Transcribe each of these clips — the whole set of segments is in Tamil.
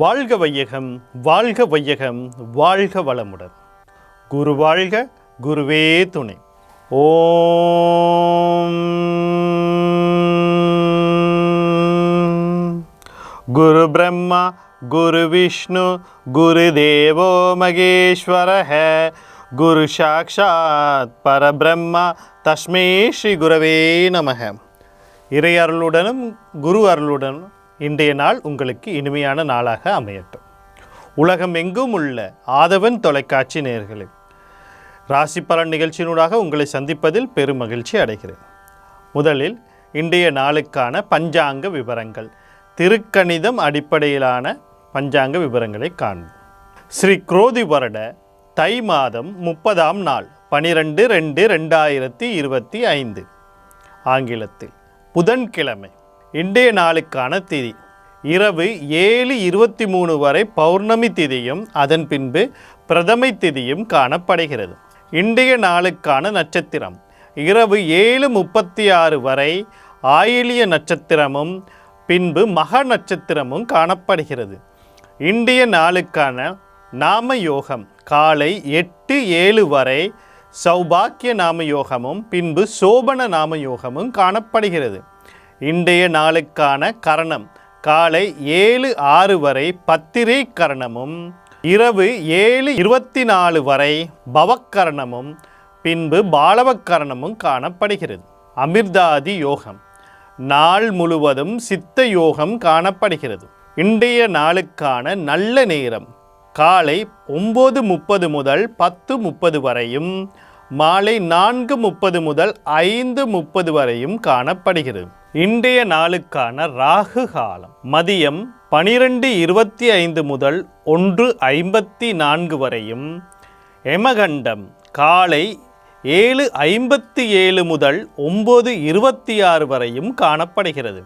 வாழ்க வையகம் வாழ்க வையகம் வாழ்க வளமுடன். குரு வாழ்க குருவே துணை. ஓம். குரு பிரம்மா குரு விஷ்ணு குரு தேவோ மகேஸ்வரஹ. குரு சாக்ஷாத் பரபிரம்மா தஸ்மே ஸ்ரீ குரவே நமக. இறை அருளுடனும் குரு அருளுடனும் இன்றைய நாள் உங்களுக்கு இனிமையான நாளாக அமையட்டும். உலகம் எங்கும் உள்ள ஆதவன் தொலைக்காட்சி நேயர்களே ராசி பலன் நிகழ்ச்சியினூடாக உங்களை சந்திப்பதில் பெரும் மகிழ்ச்சி அடைகிறேன். முதலில் இன்றைய நாளுக்கான பஞ்சாங்க விவரங்கள். திருக்கணிதம் அடிப்படையிலான பஞ்சாங்க விவரங்களை காண்போம். ஸ்ரீ குரோதி வருட தை மாதம் முப்பதாம் நாள் பனிரெண்டு ரெண்டு ரெண்டாயிரத்தி இருபத்தி ஐந்து. ஆங்கிலத்தில் புதன்கிழமை. இன்றைய நாளுக்கான திதி. இரவு ஏழு இருபத்தி மூணு வரை பௌர்ணமி திதியும் அதன் பின்பு பிரதமை திதியும் காணப்படுகிறது. இன்றைய நாளுக்கான நட்சத்திரம். இரவு ஏழு முப்பத்தி ஆறு வரை ஆயிலிய நட்சத்திரமும் பின்பு மக நட்சத்திரமும் காணப்படுகிறது. இன்றைய நாளுக்கான நாம யோகம் காலை எட்டு ஏழு வரை சௌபாக்கிய நாம யோகமும் பின்பு சோபன நாம யோகமும் காணப்படுகிறது. இன்றைய நாளுக்கான கரணம். காலை ஏழு ஆறு வரை பத்திரை கரணமும் இரவு ஏழு இருபத்தி நாலு வரை பவக்கரணமும் பின்பு பாலவக்கரணமும் காணப்படுகிறது. அமிர்தாதி யோகம். நாள் முழுவதும் சித்த யோகம் காணப்படுகிறது. இன்றைய நாளுக்கான நல்ல நேரம். காலை ஒம்பது முப்பது முதல் பத்து முப்பது வரையும் மாலை நான்கு முப்பது முதல் ஐந்து முப்பது வரையும் காணப்படுகிறது. இன்றைய நாளுக்கான ராகு காலம். மதியம் பனிரெண்டு இருபத்தி ஐந்து முதல் ஒன்று ஐம்பத்தி நான்கு வரையும். எமகண்டம் காலை ஏழு ஐம்பத்தி ஏழு முதல் ஒம்பது இருபத்தி ஆறு வரையும் காணப்படுகிறது.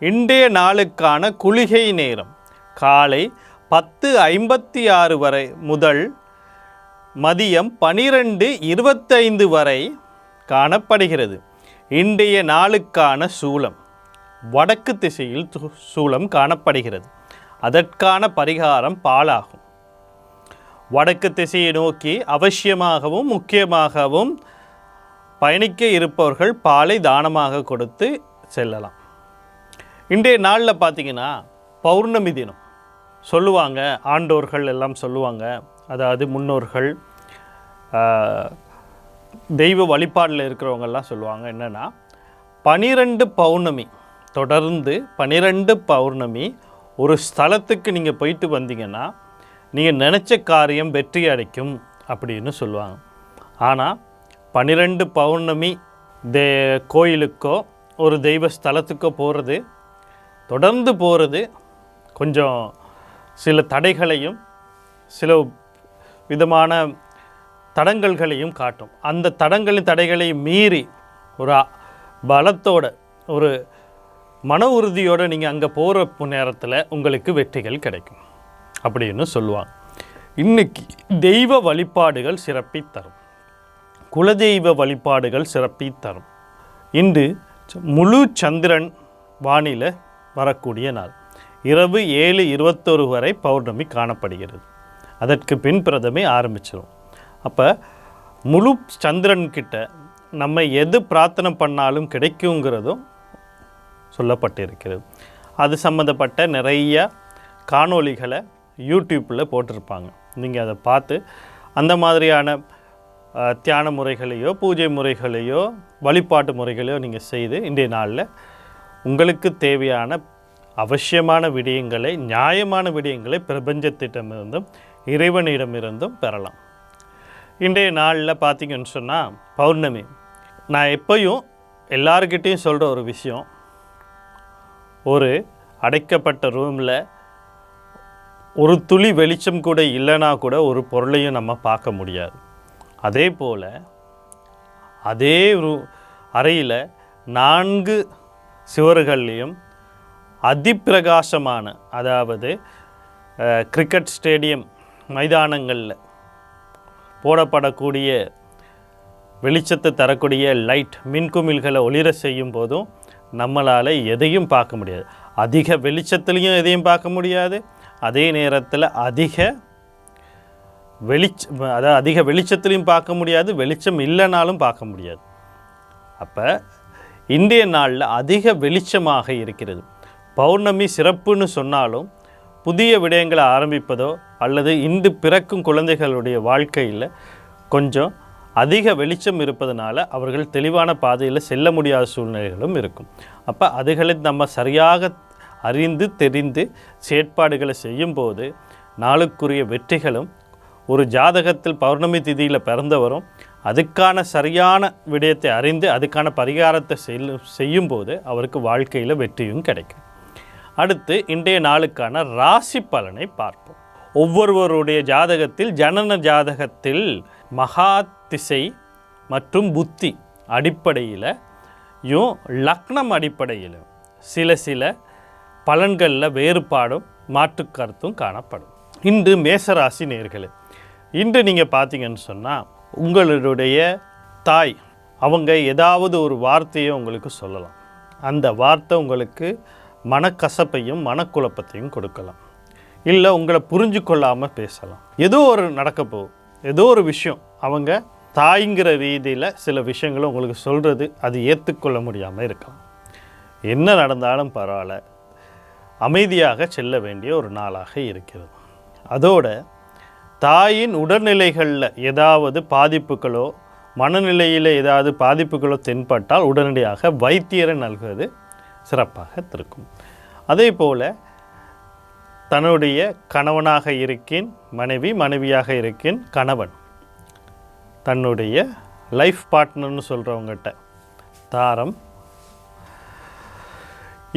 இன்றைய நாளுக்கான குளிகை நேரம். காலை பத்து ஐம்பத்தி ஆறு வரை முதல் மதியம் பனிரெண்டு இருபத்தைந்து வரை காணப்படுகிறது. இன்றைய நாளுக்கான சூலம் வடக்கு திசையில் து- சூலம் காணப்படுகிறது. அதற்கான பரிகாரம் பாலாகும். வடக்கு திசையை நோக்கி அவசியமாகவும் முக்கியமாகவும் பயணிக்க இருப்பவர்கள் பாலை தானமாக கொடுத்து செல்லலாம். இன்றைய நாளில் பார்த்தீங்கன்னா பௌர்ணமி தினம். சொல்லுவாங்க ஆண்டோர்கள் எல்லாம் சொல்லுவாங்க அதாவது முன்னோர்கள் தெய்வ வழிபாடில் இருக்கிறவங்கெல்லாம் சொல்லுவாங்க என்னென்னா பனிரெண்டு பௌர்ணமி தொடர்ந்து பனிரெண்டு பௌர்ணமி ஒரு ஸ்தலத்துக்கு நீங்கள் போயிட்டு வந்தீங்கன்னா நீங்கள் நினச்ச காரியம் வெற்றி அடைக்கும் அப்படின்னு சொல்லுவாங்க. ஆனால் பனிரெண்டு பௌர்ணமி தே கோயிலுக்கோ ஒரு தெய்வ ஸ்தலத்துக்கோ போகிறது தொடர்ந்து போகிறது கொஞ்சம் சில தடைகளையும் சில விதமான தடங்கல்களையும் காட்டும். அந்த தடங்களின் தடைகளையும் மீறி ஒரு பலத்தோட ஒரு மன உறுதியோடு நீங்கள் அங்கே போகிற நேரத்தில் உங்களுக்கு வெற்றிகள் கிடைக்கும். அப்படின்னு சொல்லுவாங்க. இன்னைக்கு தெய்வ வழிபாடுகள் சிறப்பி தரும். குலதெய்வ வழிபாடுகள் சிறப்பி தரும். இன்று முழு சந்திரன் வானில வரக்கூடிய நாள். இரவு ஏழு இருபத்தொரு வரை பௌர்ணமி காணப்படுகிறது. அதற்கு பின் பிரதமை ஆரம்பிச்சிடும் அப்போ முழு சந்திரன்கிட்ட நம்ம எது பிரார்த்தனை பண்ணாலும் கிடைக்குங்கிறதும் சொல்லப்பட்டிருக்கிறது. அது சம்மந்தப்பட்ட நிறைய காணொளிகளை யூடியூப்பில் போட்டிருப்பாங்க. நீங்கள் அதை பார்த்து அந்த மாதிரியான தியான முறைகளையோ பூஜை முறைகளையோ வழிபாட்டு முறைகளையோ நீங்கள் செய்து இன்றைய நாளில் உங்களுக்கு தேவையான அவசியமான விடயங்களை நியாயமான விடயங்களை பிரபஞ்சத்திடமிருந்தும் இறைவனிடமிருந்தும் பெறலாம். இன்றைய நாளில் பார்த்தீங்கன்னு சொன்னால் பௌர்ணமி. நான் எப்பயும் எல்லாருக்கிட்டேயும் சொல்கிற ஒரு விஷயம். ஒரு அடைக்கப்பட்ட ரூமில் ஒரு துளி வெளிச்சம் கூட இல்லைனா கூட ஒரு பொருளையும் நம்ம பார்க்க முடியாது. அதே போல் அதே ரூ அறையில் நான்கு சுவர்கள்லேயும் அதிப்பிரகாசமான அதாவது கிரிக்கெட் ஸ்டேடியம் மைதானங்களில் போடப்படக்கூடிய வெளிச்சத்தை தரக்கூடிய லைட் மின்குமிழ்களை ஒளிர செய்யும் போதும் நம்மளால் எதையும் பார்க்க முடியாது. அதிக வெளிச்சத்துலேயும் எதையும் பார்க்க முடியாது. அதே நேரத்தில் அதிக வெளிச்ச அதாவது அதிக வெளிச்சத்துலையும் பார்க்க முடியாது. வெளிச்சம் இல்லைனாலும் பார்க்க முடியாது. அப்போ இன்றைய நாளில் அதிக வெளிச்சமாக இருக்கிறது. பௌர்ணமி சிறப்புன்னு சொன்னாலும் புதிய விடயங்களை ஆரம்பிப்பதோ அல்லது இன்று பிறக்கும் குழந்தைகளுடைய வாழ்க்கையில் கொஞ்சம் அதிக வெளிச்சம் இருப்பதனால அவர்கள் தெளிவான பாதையில் செல்ல முடியாத சூழ்நிலைகளும் இருக்கும். அப்போ அதுகளை நம்ம சரியாக அறிந்து தெரிந்து செயற்பாடுகளை செய்யும்போது நாளுக்குரிய வெற்றிகளும் ஒரு ஜாதகத்தில் பௌர்ணமி திதியில் பிறந்தவரும் அதுக்கான சரியான விடயத்தை அறிந்து அதுக்கான பரிகாரத்தை செல்லும் செய்யும்போது அவருக்கு வாழ்க்கையில் வெற்றியும் கிடைக்கும். அடுத்து இன்றைய நாளுக்கான ராசி பலனை பார்ப்போம். ஒவ்வொருவருடைய ஜாதகத்தில் ஜனன ஜாதகத்தில் மகா திசை மற்றும் புத்தி அடிப்படையில் யும் லக்னம் அடிப்படையில் சில சில பலன்களில் வேறுபாடும் மாற்று கருத்தும் காணப்படும். இன்று மேசராசி நேர்களே இன்று நீங்கள் பார்த்தீங்கன்னு சொன்னால் உங்களுடைய தாய் அவங்க ஏதாவது ஒரு வார்த்தையை உங்களுக்கு சொல்லலாம். அந்த வார்த்தை உங்களுக்கு மனக்கசப்பையும் மனக்குழப்பத்தையும் கொடுக்கலாம். இல்லை உங்களை புரிஞ்சு கொள்ளாமல் பேசலாம். ஏதோ ஒரு நடக்க போகும் ஏதோ ஒரு விஷயம். அவங்க தாய்ங்கிற ரீதியில் சில விஷயங்களை உங்களுக்கு சொல்கிறது அது ஏற்றுக்கொள்ள முடியாமல் இருக்கலாம். என்ன நடந்தாலும் பரவாயில்ல. அமைதியாக செல்ல வேண்டிய ஒரு நாளாக இருக்கிறது. அதோட தாயின் உடல்நிலைகளில் ஏதாவது பாதிப்புகளோ மனநிலையில் ஏதாவது பாதிப்புகளோ தென்பட்டால் உடனடியாக வைத்தியரை நல்குவது சிறப்பாக இருக்கும். அதே போல் தன்னுடைய கணவனாக இருக்கின் மனைவி மனைவியாக இருக்கின் கணவன். தன்னுடைய லைஃப் பார்ட்னர்னு சொல்கிறவங்ககிட்ட தாரம்.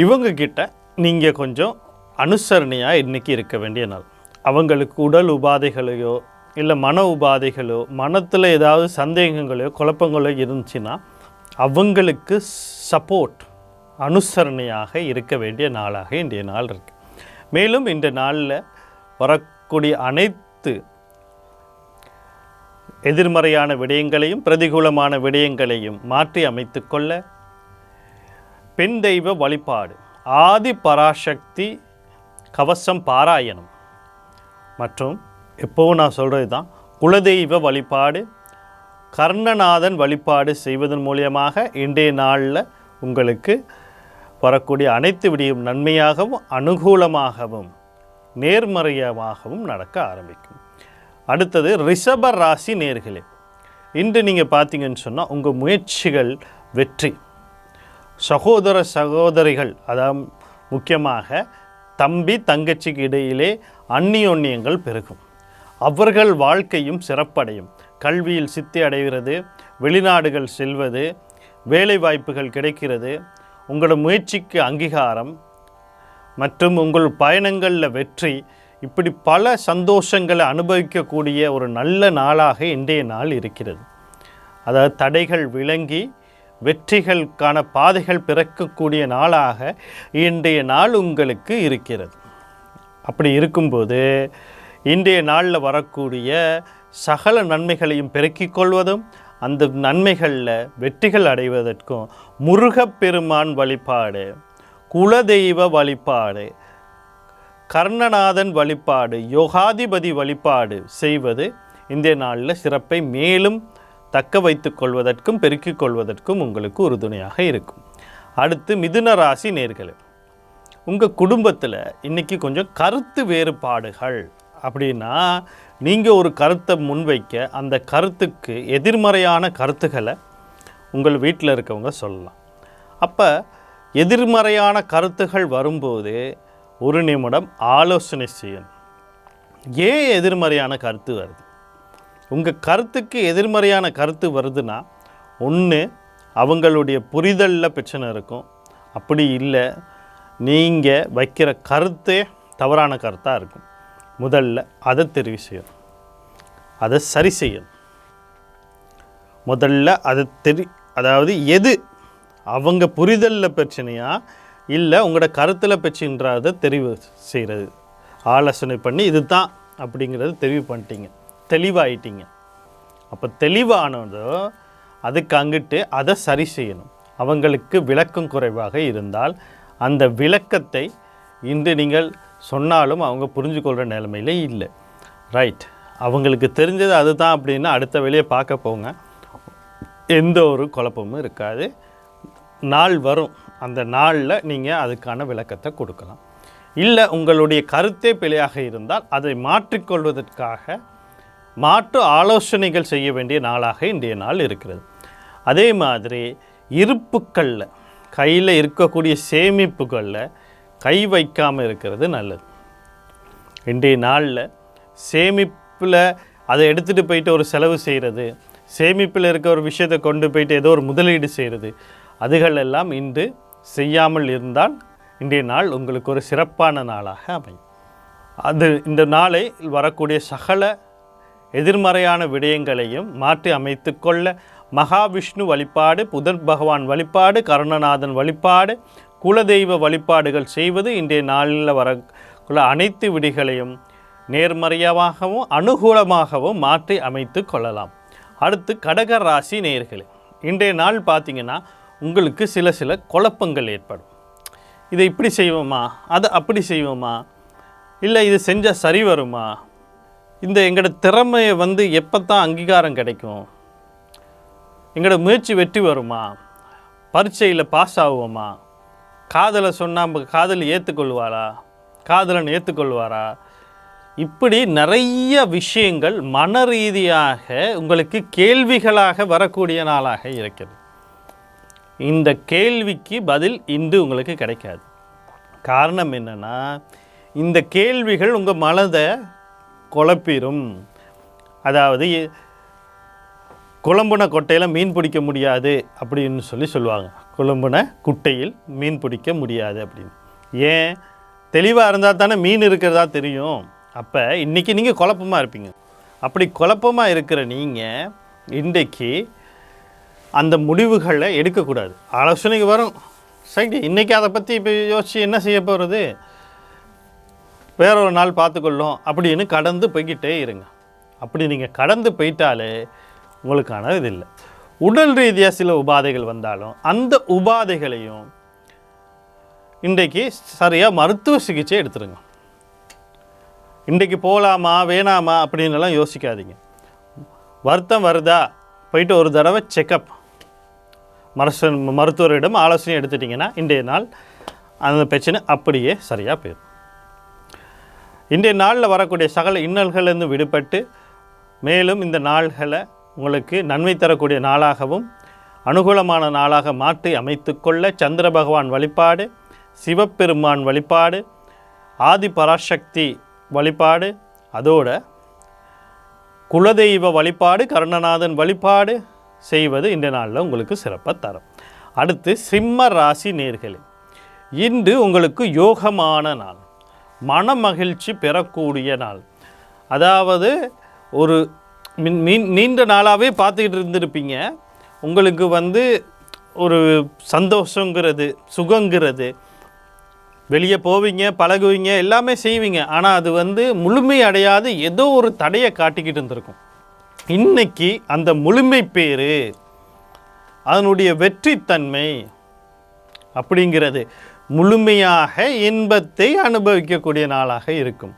இவங்கக்கிட்ட நீங்கள் கொஞ்சம் அனுசரணையாக இன்றைக்கி இருக்க வேண்டிய நாள். அவங்களுக்கு உடல் உபாதைகளையோ இல்லை மன உபாதைகளோ மனத்தில் ஏதாவது சந்தேகங்களோ குழப்பங்களோ இருந்துச்சுன்னா அவங்களுக்கு சப்போர்ட் அனுசரணையாக இருக்க வேண்டிய நாளாக இன்றைய நாள் இருக்குது மேலும் இந்த நாளில் வரக்கூடிய அனைத்து எதிர்மறையான விடயங்களையும் பிரதிகூலமான விடயங்களையும் மாற்றி அமைத்துக்கொள்ள பெண் தெய்வ வழிபாடு. ஆதி பராசக்தி கவசம் பாராயணம். மற்றும் எப்போவும் நான் சொல்கிறது தான் குலதெய்வ வழிபாடு கர்ணநாதன் வழிபாடு செய்வதன் மூலியமாக இன்றைய நாளில் உங்களுக்கு வரக்கூடிய அனைத்து விடியும் நன்மையாகவும் அனுகூலமாகவும் நேர்மறையாகவும் நடக்க ஆரம்பிக்கும். அடுத்தது ரிஷப ராசி நேர்களே இன்று நீங்கள் பார்த்தீங்கன்னு சொன்னால் உங்கள் முயற்சிகள் வெற்றி. சகோதர சகோதரிகள் அதாவது முக்கியமாக தம்பி தங்கச்சிக்கு இடையிலே அந்நியோன்யங்கள் பெருகும். அவர்கள் வாழ்க்கையும் சிறப்படையும். கல்வியில் சித்தி அடைகிறது வெளிநாடுகள் செல்வது வேலை வாய்ப்புகள் கிடைக்கிறது உங்களோட முயற்சிக்கு அங்கீகாரம் மற்றும் உங்கள் பயணங்களில் வெற்றி. இப்படி பல சந்தோஷங்களை அனுபவிக்கக்கூடிய ஒரு நல்ல நாளாக இன்றைய நாள் இருக்கிறது. அதாவது தடைகள் விளங்கி வெற்றிகளுக்கான பாதைகள் பிறக்கக்கூடிய நாளாக இன்றைய நாள் உங்களுக்கு இருக்கிறது. அப்படி இருக்கும்போது இன்றைய நாளில் வரக்கூடிய சகல நன்மைகளையும் பெருக்கிக் கொள்வதும் அந்த நன்மைகளில் வெற்றிகள் அடைவதற்கும் முருகப்பெருமான் வழிபாடு குலதெய்வ வழிபாடு கர்ணநாதன் வழிபாடு யோகாதிபதி வழிபாடு செய்வது இந்த நாளில் சிறப்பை மேலும் தக்க வைத்து கொள்வதற்கும் பெருக்கிக் கொள்வதற்கும் உங்களுக்கு உறுதுணையாக இருக்கும். அடுத்து மிதுன ராசி நேர்களே உங்கள் குடும்பத்தில் இன்றைக்கி கொஞ்சம் கருத்து வேறுபாடுகள் அப்படின்னா நீங்கள் ஒரு கருத்தை முன்வைக்க அந்த கருத்துக்கு எதிர்மறையான கருத்துக்களை உங்கள் வீட்டில் இருக்கவங்க சொல்லலாம். அப்போ எதிர்மறையான கருத்துகள் வரும்போது ஒரு நிமிடம் ஆலோசனை செய்யணும். ஏன் எதிர்மறையான கருத்து வருது? உங்கள் கருத்துக்கு எதிர்மறையான கருத்து வருதுன்னா ஒன்று அவங்களுடைய புரிதலில் பிரச்சனை இருக்கும். அப்படி இல்லை நீங்கள் வைக்கிற கருத்தே தவறான கருத்தாக இருக்கும். முதல்ல அதை தெரிவு செய்யணும். அதை சரி செய்யணும். முதல்ல அதை தெரி அதாவது எது அவங்க புரிதலில் பிரச்சனையா இல்லை உங்களோட கருத்தில் பிரச்சனைன்றதை தெரிவு செய்கிறது ஆலோசனை பண்ணி இது தான் அப்படிங்கிறது தெரிவு பண்ணிட்டீங்க. தெளிவாயிட்டீங்க. அப்போ தெளிவானதோ அதுக்கு அங்கிட்டு அதை சரி செய்யணும். அவங்களுக்கு விளக்கம் குறைவாக இருந்தால் அந்த விளக்கத்தை இன்று நீங்கள் சொன்னாலும் அவங்க புரிஞ்சுக்கொள்கிற நிலைமையில இல்லை. ரைட் அவங்களுக்கு தெரிஞ்சது அதுதான் அப்படின்னா அடுத்த வேலையை பார்க்க போங்க. எந்த ஒரு குழப்பமும் இருக்காது. நாள் வரும். அந்த நாளில் நீங்கள் அதுக்கான விளக்கத்தை கொடுக்கலாம். இல்லை உங்களுடைய கருத்தே பிழையாக இருந்தால் அதை மாற்றிக்கொள்வதற்காக மாற்று ஆலோசனைகள் செய்ய வேண்டிய நாளாக இன்றைய நாள் இருக்கிறது. அதே மாதிரி இருப்புக்களில் கையில் இருக்கக்கூடிய சேமிப்புகளில் கை வைக்காமல் இருக்கிறது நல்லது. இன்றைய நாளில் சேமிப்பில் அதை எடுத்துகிட்டு போயிட்டு ஒரு செலவு செய்கிறது சேமிப்பில் இருக்க ஒரு விஷயத்தை கொண்டு போயிட்டு ஏதோ ஒரு முதலீடு செய்கிறது அதுகளெல்லாம் இன்று செய்யாமல் இருந்தால் இன்றைய நாள் உங்களுக்கு ஒரு சிறப்பான நாளாக அமையும். அது இந்த நாளை வரக்கூடிய சகல எதிர்மறையான விடயங்களையும் மாற்றி அமைத்து கொள்ள மகாவிஷ்ணு வழிபாடு புதன் பகவான் வழிபாடு கருணநாதன் வழிபாடு குலதெய்வ வழிபாடுகள் செய்வது இன்றைய நாளில் வரக்குள்ள அனைத்து விடிகளையும் நேர்மறையாகவும் அனுகூலமாகவும் மாற்றி அமைத்து கொள்ளலாம். அடுத்து கடக ராசி நேர்களே இன்றைய நாள் பார்த்தீங்கன்னா உங்களுக்கு சில சில குழப்பங்கள் ஏற்படும். இதை இப்படி செய்வோமா? அதை அப்படி செய்வோமா? இல்லை இது செஞ்சால் சரி வருமா? இந்த எங்களோட திறமையை வந்து எப்போ தான் அங்கீகாரம் கிடைக்கும்? எங்களோட முயற்சி வெற்றி வருமா? பரீட்சையில் பாஸ் ஆகுவோமா? காதலை சொன்னால் காதல் ஏற்றுக்கொள்வாரா காதலன் ஏற்றுக்கொள்வாரா இப்படி நிறைய விஷயங்கள் மன ரீதியாக உங்களுக்கு கேள்விகளாக வரக்கூடிய நாளாக இருக்கிறது. இந்த கேள்விக்கு பதில் இன்று உங்களுக்கு கிடைக்காது. காரணம் என்னென்னா இந்த கேள்விகள் உங்கள் மனதை குழப்பிடும் அதாவது குழம்புன கொட்டையில் மீன் பிடிக்க முடியாது அப்படின்னு சொல்லி சொல்லுவாங்க. கொழும்புன குட்டையில் மீன் பிடிக்க முடியாது அப்படின்னு. ஏன்? தெளிவாக இருந்தால் தானே மீன் இருக்கிறதா தெரியும். அப்போ இன்றைக்கி நீங்கள் குழப்பமாக இருப்பீங்க. அப்படி குழப்பமாக இருக்கிற நீங்கள் இன்றைக்கு அந்த முடிவுகளை எடுக்கக்கூடாது. ஆலோசனைக்கு வரும். சரி இன்றைக்கி அதை பற்றி இப்போ யோசித்து என்ன செய்ய போகிறது வேற ஒரு நாள் பார்த்துக்கொள்ளும் அப்படின்னு கடந்து போய்கிட்டே இருங்க. அப்படி நீங்கள் கடந்து போயிட்டாலே உங்களுக்கான இது இல்லை. உடல் ரீதியாக சில உபாதைகள் வந்தாலும் அந்த உபாதைகளையும் இன்றைக்கு சரியாக மருத்துவ சிகிச்சை எடுத்துருங்க. இன்றைக்கு போகலாமா வேணாமா அப்படின்லாம் யோசிக்காதீங்க. வருத்தம் வருதா? போயிட்டு ஒரு தடவை செக்கப். மருச மருத்துவரிடம் ஆலோசனை எடுத்துட்டிங்கன்னா இன்றைய நாள் அந்த பிரச்சனை அப்படியே சரியாக போயிடும். இன்றைய நாளில் வரக்கூடிய சகல இன்னல்கள்லேருந்து விடுபட்டு மேலும் இந்த நாள்களை உங்களுக்கு நன்மை தரக்கூடிய நாளாகவும் அனுகூலமான நாளாக மாற்றி அமைத்துக்கொள்ள சந்திர பகவான் வழிபாடு சிவபெருமான் வழிபாடு ஆதி பராசக்தி வழிபாடு அதோட குலதெய்வ வழிபாடு கருணநாதன் வழிபாடு செய்வது இந்த நாளில் உங்களுக்கு சிறப்பாக தரும். அடுத்து சிம்ம ராசி நேர்களே இன்று உங்களுக்கு யோகமான நாள் மன மகிழ்ச்சி பெறக்கூடிய நாள். அதாவது ஒரு மின் நீண்ட நாளாகவே பார்த்துக்கிட்டு இருந்திருப்பீங்க. உங்களுக்கு வந்து ஒரு சந்தோஷங்கிறது சுகங்கிறது. வெளியே போவீங்க பழகுவீங்க எல்லாமே செய்வீங்க. ஆனால் அது வந்து முழுமை அடையாது ஏதோ ஒரு தடையை காட்டிக்கிட்டு இருந்திருக்கும். இன்னைக்கு அந்த முழுமை பேர் அதனுடைய வெற்றித்தன்மை அப்படிங்கிறது முழுமையாக இன்பத்தை அனுபவிக்கக்கூடிய நாளாக இருக்கும்.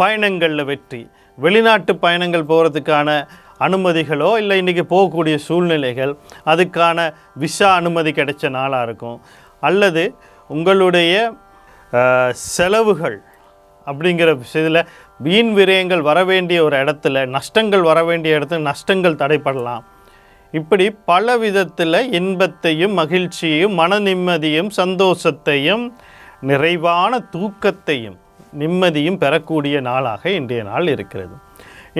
பயணங்களில் வெற்றி வெளிநாட்டு பயணங்கள் போகிறதுக்கான அனுமதிகளோ இல்லை இன்றைக்கி போகக்கூடிய சூழ்நிலைகள் அதுக்கான விசா அனுமதி கிடைச்ச நாளாக இருக்கும். அல்லது உங்களுடைய செலவுகள் அப்படிங்கிற விஷயத்தில் வீண் விரயங்கள் வர வேண்டிய ஒரு இடத்துல நஷ்டங்கள் வர வேண்டிய இடத்துல நஷ்டங்கள் தடைப்படலாம் இப்படி பல விதத்தில் இன்பத்தையும் மகிழ்ச்சியையும் மன நிம்மதியும் சந்தோஷத்தையும் நிறைவான தூக்கத்தையும் நிம்மதியும் பெறக்கூடிய நாளாக இன்றைய நாள் இருக்கிறது.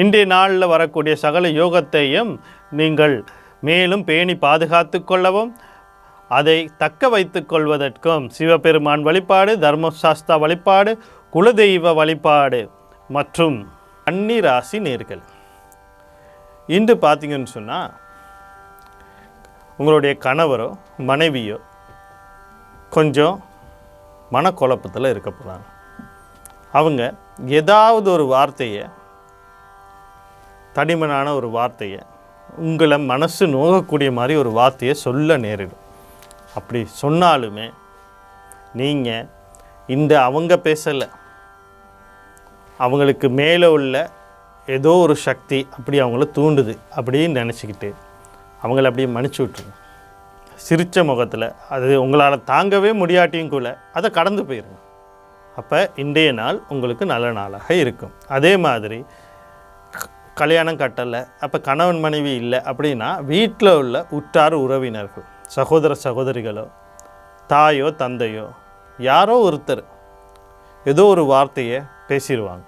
இன்றைய நாளில் வரக்கூடிய சகல யோகத்தையும் நீங்கள் மேலும் பேணி பாதுகாத்து கொள்ளவும் அதை தக்க வைத்து கொள்வதற்கும் சிவபெருமான் வழிபாடு தர்மசாஸ்தா வழிபாடு குலதெய்வ வழிபாடு மற்றும் அன்னி ராசி நேர்கள். இன்று பார்த்தீங்கன்னு சொன்னால் உங்களுடைய கணவரோ மனைவியோ கொஞ்சம் மனக்குழப்பத்தில் இருக்க போகிறாங்க அவங்க ஏதாவது ஒரு வார்த்தையை தடிமனான ஒரு வார்த்தையை உங்களை மனசு நோகக்கூடிய மாதிரி ஒரு வார்த்தையை சொல்ல நேரிடும். அப்படி சொன்னாலுமே நீங்கள் இந்த அவங்க பேசலை அவங்களுக்கு மேலே உள்ள ஏதோ ஒரு சக்தி அப்படி அவங்கள தூண்டுது அப்படின்னு நினச்சிக்கிட்டு அவங்கள அப்படியே மன்னிச்சு விட்ருங்க சிரித்த முகத்தில் அது உங்களால் தாங்கவே முடியாட்டியும் கூட அதை கடந்து போயிருங்க. அப்போ இன்றைய நாள் உங்களுக்கு நல்ல நாளாக இருக்கும். அதே மாதிரி க- கல்யாணம் கட்டலை அப்போ கணவன் மனைவி இல்லை அப்படின்னா வீட்டில் உள்ள உற்றார் உறவினர்கள் சகோதர சகோதரிகளோ தாயோ தந்தையோ யாரோ ஒருத்தர் ஏதோ ஒரு வார்த்தையை பேசிடுவாங்க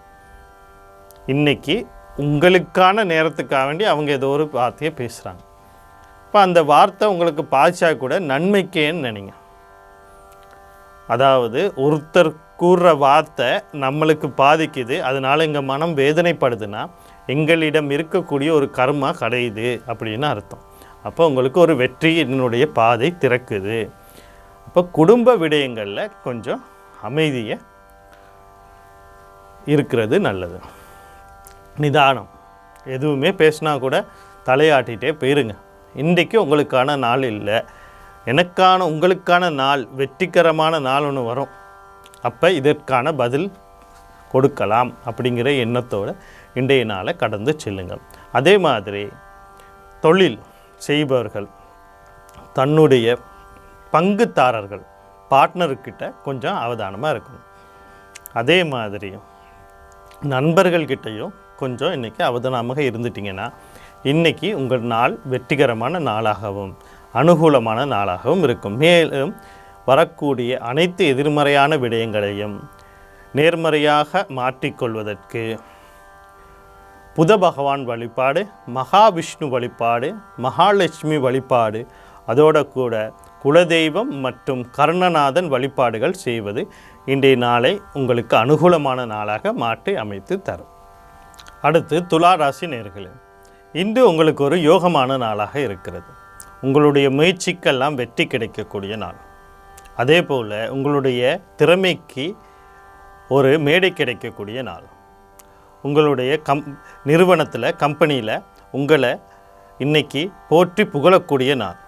இன்னைக்கு உங்களுக்கான நேரத்துக்காக வேண்டி அவங்க ஏதோ ஒரு வார்த்தையை பேசுகிறாங்க இப்போ அந்த வார்த்தை உங்களுக்கு பாய்ச்சா கூட நன்மைக்கேன்னு நினைங்க. அதாவது ஒருத்தர் கூறுற வார்த்தை நம்மளுக்கு பாதிக்குது. அதனால் எங்கள் மனம் வேதனைப்படுதுன்னா எங்களிடம் இருக்கக்கூடிய ஒரு கர்மா கடையுது அப்படின்னு அர்த்தம். அப்போ உங்களுக்கு ஒரு வெற்றியினுடைய பாதை திறக்குது. அப்போ குடும்ப விடயங்களில் கொஞ்சம் அமைதியை இருக்கிறது நல்லது. நிதானம். எதுவுமே பேசினா கூட தலையாட்டிகிட்டே போயிருங்க. இன்றைக்கு உங்களுக்கான நாள் இல்லை. எனக்கான உங்களுக்கான நாள் வெற்றிகரமான நாள் ஒன்று வரும். அப்போ இதற்கான பதில் கொடுக்கலாம் அப்படிங்கிற எண்ணத்தோடு இன்றைய நாளை கடந்து செல்லுங்கள். அதே மாதிரி தொழில் செய்பவர்கள் தன்னுடைய பங்குதாரர்கள் பார்ட்னர்கிட்ட கொஞ்சம் அவதானமாக இருக்கணும். அதே மாதிரி நண்பர்கள்கிட்டையும் கொஞ்சம் இன்றைக்கி அவதானமாக இருந்துட்டிங்கன்னா இன்றைக்கி உங்கள் நாள் வெற்றிகரமான நாளாகவும் அனுகூலமான நாளாகவும் இருக்கும். மேலும் வரக்கூடிய அனைத்து எதிர்மறையான விடயங்களையும் நேர்மறையாக மாற்றிக்கொள்வதற்கு புத பகவான் வழிபாடு மகாவிஷ்ணு வழிபாடு மகாலட்சுமி வழிபாடு அதோட கூட குலதெய்வம் மற்றும் கர்ணநாதன் வழிபாடுகள் செய்வது இன்றைய நாளை உங்களுக்கு அனுகூலமான நாளாக மாற்றி அமைத்து தரும். அடுத்து துலா ராசி நேர்களே இன்று உங்களுக்கு ஒரு யோகமான நாளாக இருக்கிறது. உங்களுடைய முயற்சிக்கெல்லாம் வெற்றி கிடைக்கக்கூடிய நாள். அதே போல் உங்களுடைய திறமைக்கு ஒரு மேடை கிடைக்கக்கூடிய நாள். உங்களுடைய கம் நிறுவனத்தில் கம்பெனியில் உங்களை இன்னைக்கு போற்றி புகழக்கூடிய நாள்.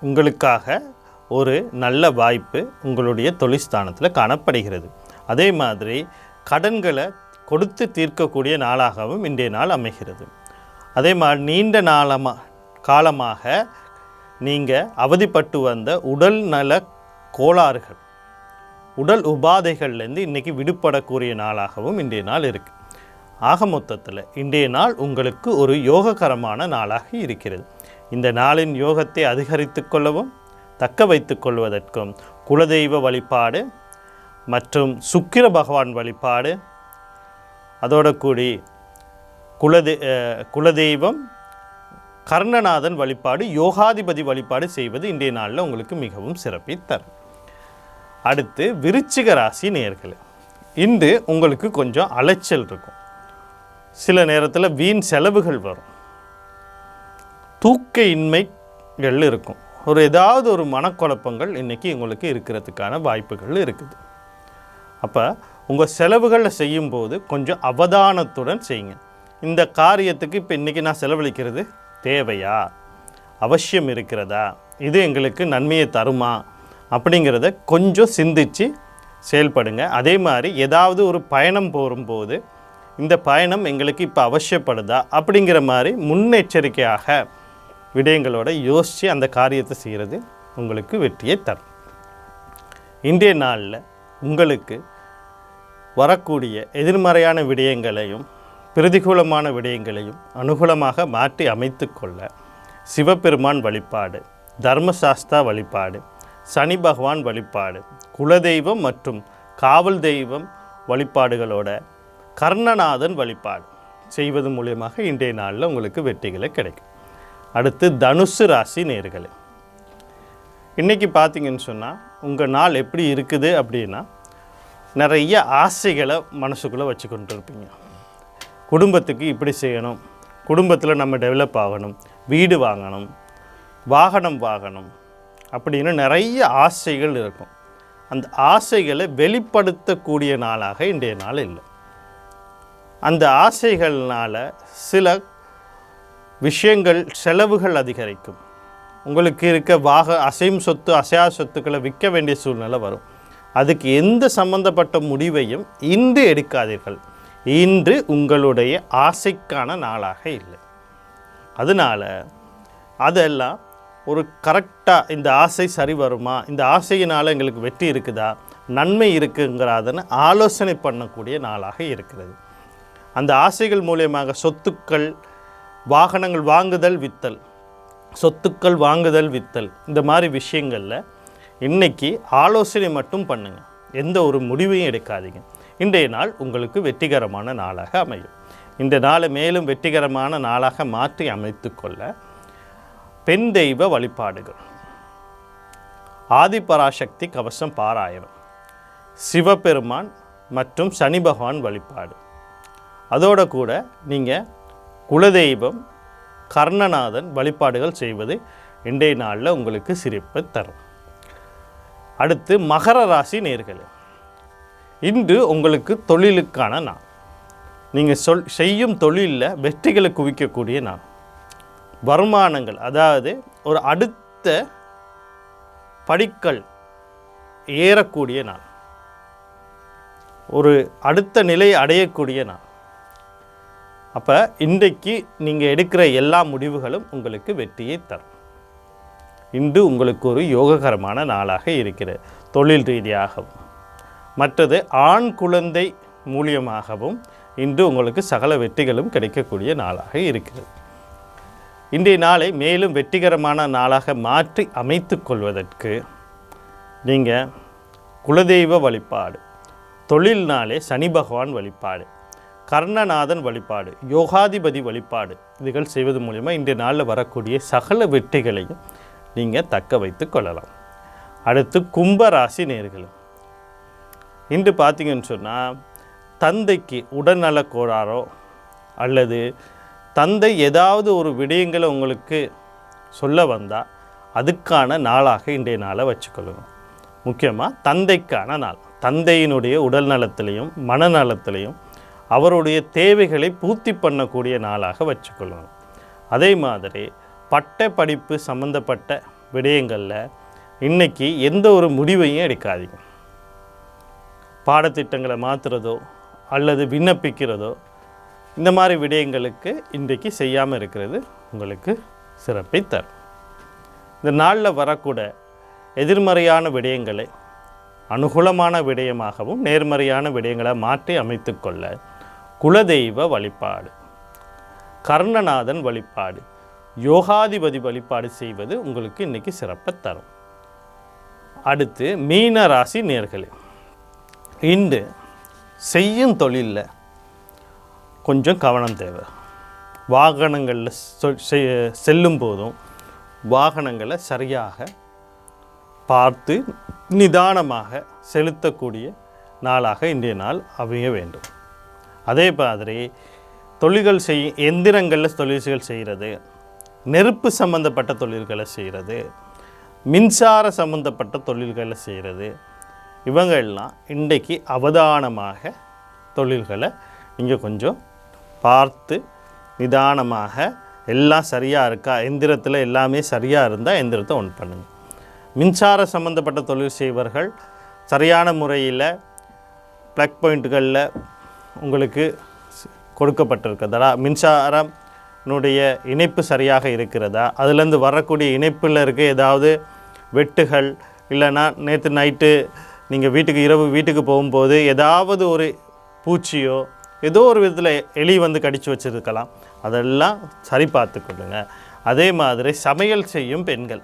உங்களுக்காக ஒரு நல்ல வாய்ப்பு உங்களுடைய தொழிற்ஸ்தானத்தில் காணப்படுகிறது. அதே மாதிரி கடன்களை கொடுத்து தீர்க்கக்கூடிய நாளாகவும் இன்றைய நாள் அமைகிறது. அதே மாதிரி நீண்ட நாளமாக காலமாக நீங்கள் அவதிப்பட்டு வந்த உடல் நல கோளாறுகள். உடல் உபாதைகள்லேருந்து இன்றைக்கி விடுபடக்கூடிய நாளாகவும் இன்றைய நாள் இருக்குது ஆக மொத்தத்தில் இன்றைய நாள் உங்களுக்கு ஒரு யோககரமான நாளாக இருக்கிறது. இந்த நாளின் யோகத்தை அதிகரித்து கொள்ளவும் தக்க வைத்து கொள்வதற்கும் குலதெய்வ வழிபாடு மற்றும் சுக்கிர பகவான் வழிபாடு அதோட கூடி குலதெ குலதெய்வம் கர்ணநாதன் வழிபாடு யோகாதிபதி வழிபாடு செய்வது இன்றைய நாளில் உங்களுக்கு மிகவும் சிறப்பை தரும். அடுத்து விருச்சிக ராசி நேர்கள். இன்று உங்களுக்கு கொஞ்சம் அலைச்சல் இருக்கும். சில நேரத்தில் வீண் செலவுகள் வரும். தூக்க இன்மைகள் இருக்கும். ஒரு ஏதாவது ஒரு மனக்குழப்பங்கள் இன்றைக்கி உங்களுக்கு இருக்கிறதுக்கான வாய்ப்புகள் இருக்குது. அப்போ உங்கள் செலவுகளை செய்யும்போது கொஞ்சம் அவதானத்துடன் செய்யுங்க. இந்த காரியத்துக்கு இப்போ இன்றைக்கி நான் செலவழிக்கிறது தேவையா? அவசியம் இருக்கிறதா? இது எங்களுக்கு நன்மையை தருமா? அப்படிங்கிறத கொஞ்சம் சிந்திச்சு செயல்படுங்க. அதே மாதிரி ஏதாவது ஒரு பயணம் போகும்போது இந்த பயணம் எங்களுக்கு இப்போ அவசியப்படுதா? அப்படிங்கிற மாதிரி முன்னெச்சரிக்கையாக விடயங்களோட யோசித்து அந்த காரியத்தை செய்கிறது உங்களுக்கு வெற்றியை தரும். இன்றைய நாளில் உங்களுக்கு வரக்கூடிய எதிர்மறையான விடயங்களையும் பிரதிகூலமான விடயங்களையும் அனுகூலமாக மாற்றி அமைத்து கொள்ள சிவபெருமான் வழிபாடு தர்மசாஸ்தா வழிபாடு சனி பகவான் வழிபாடு. குலதெய்வம் மற்றும் காவல் தெய்வம் வழிபாடுகளோட கர்ணநாதன் வழிபாடு செய்வது மூலியமாக இன்றைய நாளில் உங்களுக்கு வெற்றிகளை கிடைக்கும். அடுத்து தனுசு ராசி நேர்களே. இன்றைக்கி பார்த்தீங்கன்னு சொன்னால் உங்கள் நாள் எப்படி இருக்குது அப்படின்னா நிறைய ஆசைகளை மனசுக்குள்ளே வச்சுக்கொண்டு இருப்பீங்க குடும்பத்துக்கு இப்படி செய்யணும் குடும்பத்தில் நம்ம டெவலப் ஆகணும் வீடு வாங்கணும் வாகனம் வாங்கணும் அப்படின்னு நிறைய ஆசைகள் இருக்கும். அந்த ஆசைகளை வெளிப்படுத்தக்கூடிய நாளாக இன்றைய நாள் இல்லை. அந்த ஆசைகள்னால் சில விஷயங்கள் செலவுகள் அதிகரிக்கும். உங்களுக்கு இருக்க வாக அசையும் சொத்து அசையா சொத்துக்களை விற்க வேண்டிய சூழ்நிலை வரும். அதுக்கு எந்த சம்பந்தப்பட்ட முடிவையும் இன்று எடுக்காதீர்கள். இன்று உங்களுடைய ஆசைக்கான நாளாக இல்லை. அதனால் அதெல்லாம் ஒரு கரெக்டாக இந்த ஆசை சரி வருமா? இந்த ஆசையினால் எங்களுக்கு வெற்றி இருக்குதா? நன்மை இருக்குங்கிறதன்னு ஆலோசனை பண்ணக்கூடிய நாளாக இருக்கிறது. அந்த ஆசைகள் மூலியமாக சொத்துக்கள் வாகனங்கள் வாங்குதல் வித்தல். சொத்துக்கள் வாங்குதல் வித்தல். இந்த மாதிரி விஷயங்களில் இன்னைக்கு ஆலோசனை மட்டும் பண்ணுங்கள் எந்த ஒரு முடிவையும் எடுக்காதீங்க. இன்றைய நாள் உங்களுக்கு வெற்றிகரமான நாளாக அமையும். இந்த நாளை மேலும் வெற்றிகரமான நாளாக மாற்றி அமைத்துக்கொள்ள பெண் தெய்வ வழிபாடுகள். ஆதிபராசக்தி கவசம் பாராயணம். சிவபெருமான் மற்றும் சனி பகவான் வழிபாடு. அதோட கூட நீங்கள் குலதெய்வம் கர்ணநாதன் வழிபாடுகள் செய்வது இன்றைய நாளில் உங்களுக்கு சிரிப்பை தரும். அடுத்து மகர ராசி நேர்கள் இன்று உங்களுக்கு தொழிலுக்கான நாள். நீங்கள் சொல் செய்யும் தொழிலில் வெற்றிகளை குவிக்கக்கூடிய நாள். வருமானங்கள் அதாவது ஒரு அடுத்த படிக்கல் ஏறக்கூடிய நாள் ஒரு அடுத்த நிலை அடையக்கூடிய நாள். அப்போ இன்றைக்கு நீங்கள் எடுக்கிற எல்லா முடிவுகளும் உங்களுக்கு வெற்றியை தரும். இன்று உங்களுக்கு ஒரு யோககரமான நாளாக இருக்கிறது தொழில் ரீதியாகவும். மற்றது ஆண் குழந்தை மூலியமாகவும் இன்று உங்களுக்கு சகல வெற்றிகளும் கிடைக்கக்கூடிய நாளாக இருக்கிறது. இன்றைய நாளை மேலும் வெற்றிகரமான நாளாக மாற்றி அமைத்து கொள்வதற்கு நீங்கள் குலதெய்வ வழிபாடு தொழில் நாளே சனி பகவான் வழிபாடு கர்ணநாதன் வழிபாடு யோகாதிபதி வழிபாடு இதுகள் செய்வது மூலிமா இன்றைய நாளில் வரக்கூடிய சகல வெற்றிகளையும் நீங்கள் தக்க வைத்து கொள்ளலாம். அடுத்து கும்பராசி நேர்கள் இன்று பார்த்தீங்கன்னு சொன்னால் தந்தைக்கு உடல்நலக் கோளாறோ அல்லது தந்தை ஏதாவது ஒரு விடயங்களை உங்களுக்கு சொல்ல வந்தால் அதுக்கான நாளாக இன்றைய நாளை வச்சுக்கொள்ளணும் முக்கியமாக தந்தைக்கான நாள். தந்தையினுடைய உடல் நலத்திலையும் மனநலத்திலையும் அவருடைய தேவைகளை பூர்த்தி பண்ணக்கூடிய நாளாக வச்சுக்கொள்ளணும் அதே மாதிரி பட்ட படிப்பு சம்மந்தப்பட்ட விடயங்களில் இன்னைக்கு எந்த ஒரு முடிவையும் எடுக்காதீங்க. பாடத்திட்டங்களை மாற்றுறதோ அல்லது விண்ணப்பிக்கிறதோ இந்த மாதிரி விடயங்களுக்கு இன்றைக்கு செய்யாமல் இருக்கிறது உங்களுக்கு சிறப்பை தரும். இந்த நாளில் வரக்கூட எதிர்மறையான விடயங்களை அனுகூலமான விடயமாகவும் நேர்மறையான விடயங்களை மாற்றி அமைத்துக்கொள்ள குலதெய்வ வழிபாடு கர்ணநாதன் வழிபாடு யோகாதிபதி வழிபாடு செய்வது உங்களுக்கு இன்றைக்கி சிறப்பை தரும். அடுத்து மீன ராசி நேர்களே இன்று செய்யும் தொழிலில் கொஞ்சம் கவனம் தேவை. வாகனங்களில் சொ- செ- செல்லும் போதும் வாகனங்களை சரியாக பார்த்து நிதானமாக செலுத்தக்கூடிய நாளாக இன்றைய நாள் அமைய வேண்டும். அதே மாதிரி தொழில்கள் செய் எந்திரங்களில் தொழில்கள் செய்கிறது நெருப்பு சம்பந்தப்பட்ட தொழில்களை செய்கிறது மின்சார சம்பந்தப்பட்ட தொழில்களை செய்கிறது. இவங்கள்லாம் இன்றைக்கு அவதானமாக தொழில்களை நீங்கள் கொஞ்சம் பார்த்து நிதானமாக எல்லாம் சரியாக இருக்கா? எந்திரத்தில் எல்லாமே சரியாக இருந்தால் எந்திரத்தை ஒன் பண்ணுங்கள் மின்சார சம்பந்தப்பட்ட தொழில் செய்வர்கள் சரியான முறையில் ப்ளக் பாயிண்ட்டுகளில் உங்களுக்கு கொடுக்கப்பட்டிருக்கிறதா? மின்சாரனுடைய இணைப்பு சரியாக இருக்கிறதா? அதுலேருந்து வரக்கூடிய இணைப்பில் இருக்க ஏதாவது வெட்டுகள் இல்லைன்னா நேற்று நைட்டு நீங்கள் வீட்டுக்கு இரவு வீட்டுக்கு போகும்போது ஏதாவது ஒரு பூச்சியோ ஏதோ ஒரு விதத்தில் எலி வந்து கடித்து வச்சிருக்கலாம். அதெல்லாம் சரி பார்த்து கொள்ளுங்க. அதே மாதிரி சமையல் செய்யும் பெண்கள்.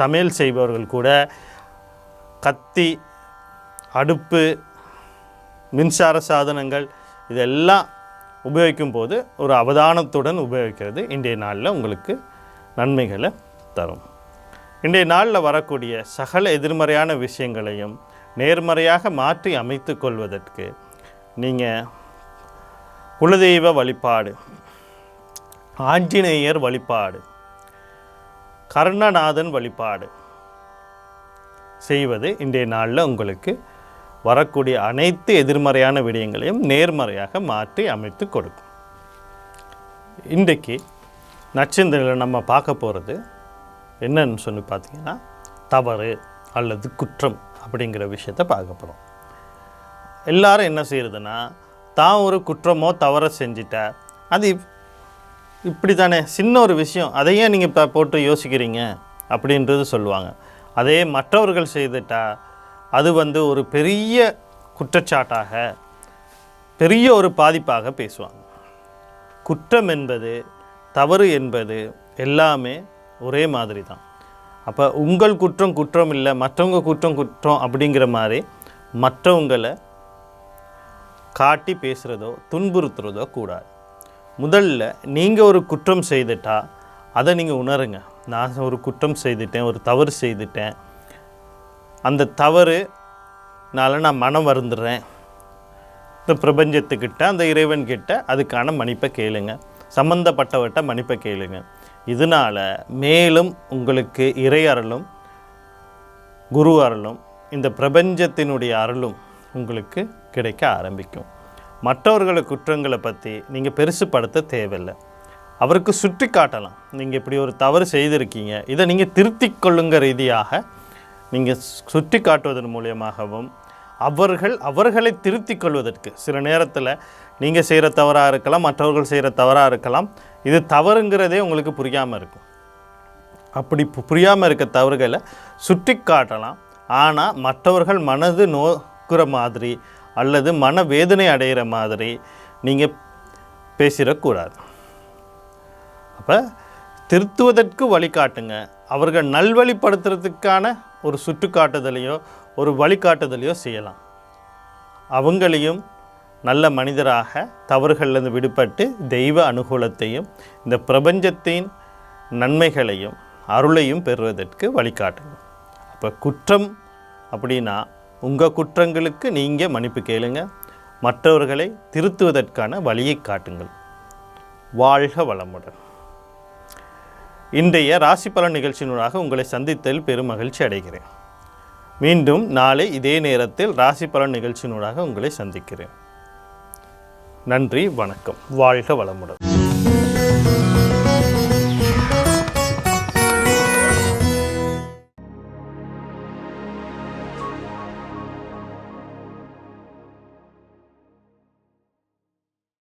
சமையல் செய்பவர்கள் கூட கத்தி அடுப்பு மின்சார சாதனங்கள் இதெல்லாம் உபயோகிக்கும் போது ஒரு அவதானத்துடன் உபயோகிக்கிறது. இன்றைய நாளில் உங்களுக்கு நன்மைகளை தரும். இன்றைய நாளில் வரக்கூடிய சகல எதிர்மறையான விஷயங்களையும் நேர்மறையாக மாற்றி அமைத்து கொள்வதற்கு நீங்கள் குலதெய்வ வழிபாடு ஆஞ்சநேயர் வழிபாடு கர்ணநாதன் வழிபாடு செய்வது இன்றைய நாளில் உங்களுக்கு வரக்கூடிய அனைத்து எதிர்மறையான விடயங்களையும் நேர்மறையாக மாற்றி அமைத்து கொடுக்கும். இன்றைக்கு நட்சத்திரத்தில் நம்ம பார்க்க போகிறது என்னன்னு சொல்லி பார்த்தீங்கன்னா தவறு அல்லது குற்றம் அப்படிங்கிற விஷயத்தை பார்க்க போகிறோம் எல்லாரும் என்ன செய்கிறதுன்னா தான் ஒரு குற்றமோ தவற செஞ்சிட்டா. அது இப்படி தானே சின்ன ஒரு விஷயம். அதையே நீங்கள் இப்போ போட்டு யோசிக்கிறீங்க. அப்படின்றது சொல்லுவாங்க. அதே மற்றவர்கள் செய்துட்டா அது வந்து ஒரு பெரிய குற்றச்சாட்டாக பெரிய ஒரு பாதிப்பாக பேசுவாங்க. குற்றம் என்பது தவறு என்பது எல்லாமே ஒரே மாதிரி தான் அப்போ உங்கள் குற்றம் குற்றம் இல்லை மற்றவங்க குற்றம் குற்றம் அப்படிங்கிற மாதிரி மற்றவங்களை காட்டி பேசுகிறதோ துன்புறுத்துறதோ கூடாது. முதல்ல நீங்கள் ஒரு குற்றம் செய்துட்டா அதை நீங்கள் உணருங்க. நான் ஒரு குற்றம் செய்துட்டேன் ஒரு தவறு செய்துட்டேன். அந்த தவறுனால நான் மனம் வருந்துடுறேன் இந்த பிரபஞ்சத்துக்கிட்ட அந்த இறைவன்கிட்ட அதுக்கான மன்னிப்பை கேளுங்க. சம்மந்தப்பட்டவர்கிட்ட மன்னிப்பை கேளுங்க. இதனால் மேலும் உங்களுக்கு இறை அருளும் குரு அருளும் இந்த பிரபஞ்சத்தினுடைய அருளும் உங்களுக்கு கிடைக்க ஆரம்பிக்கும். மற்றவர்களை குற்றங்களை பற்றி நீங்கள் பெருசுப்படுத்த தேவையில்லை. அவருக்கு சுட்டி காட்டலாம். நீங்கள் இப்படி ஒரு தவறு செய்திருக்கீங்க. இதை நீங்கள் திருத்திக் கொள்ளுங்க ரீதியாக நீங்கள் சுட்டி காட்டுவதன் மூலியமாகவும் அவர்கள் அவர்களை திருத்திக் கொள்வதற்கு. சில நேரத்தில் நீங்கள் செய்கிற தவறாக இருக்கலாம் மற்றவர்கள் செய்கிற தவறாக இருக்கலாம். இது தவறுங்கிறதே உங்களுக்கு புரியாமல் இருக்கும். அப்படி புரியாமல் இருக்க தவறுகளை சுட்டி காட்டலாம். ஆனால் மற்றவர்கள் மனது நோக்குற மாதிரி அல்லது மன வேதனை அடைகிற மாதிரி நீங்கள் பேசிடக்கூடாது. அப்போ திருத்துவதற்கு வழிகாட்டுங்க. அவர்கள் நல்வழிப்படுத்துறதுக்கான ஒரு சுட்டுக்காட்டுதலையோ ஒரு வழிகாட்டுதலையோ செய்யலாம். அவங்களையும் நல்ல மனிதராக தவறுகளிலிருந்து விடுபட்டு தெய்வ அனுகூலத்தையும் இந்த பிரபஞ்சத்தின் நன்மைகளையும் அருளையும் பெறுவதற்கு வழிகாட்டுங்க. அப்போ குற்றம் அப்படின்னா உங்கள் குற்றங்களுக்கு நீங்கள் மன்னிப்பு கேளுங்க. மற்றவர்களை திருத்துவதற்கான வழியை காட்டுங்கள். வாழ்க வளமுடன். இன்றைய ராசி பலன் நிகழ்ச்சியினூடாக உங்களை சந்தித்ததில் பெரும் மகிழ்ச்சி அடைகிறேன். மீண்டும் நாளை இதே நேரத்தில் ராசி பலன் நிகழ்ச்சியினூடாக உங்களை சந்திக்கிறேன். நன்றி வணக்கம். வாழ்க வளமுடன்.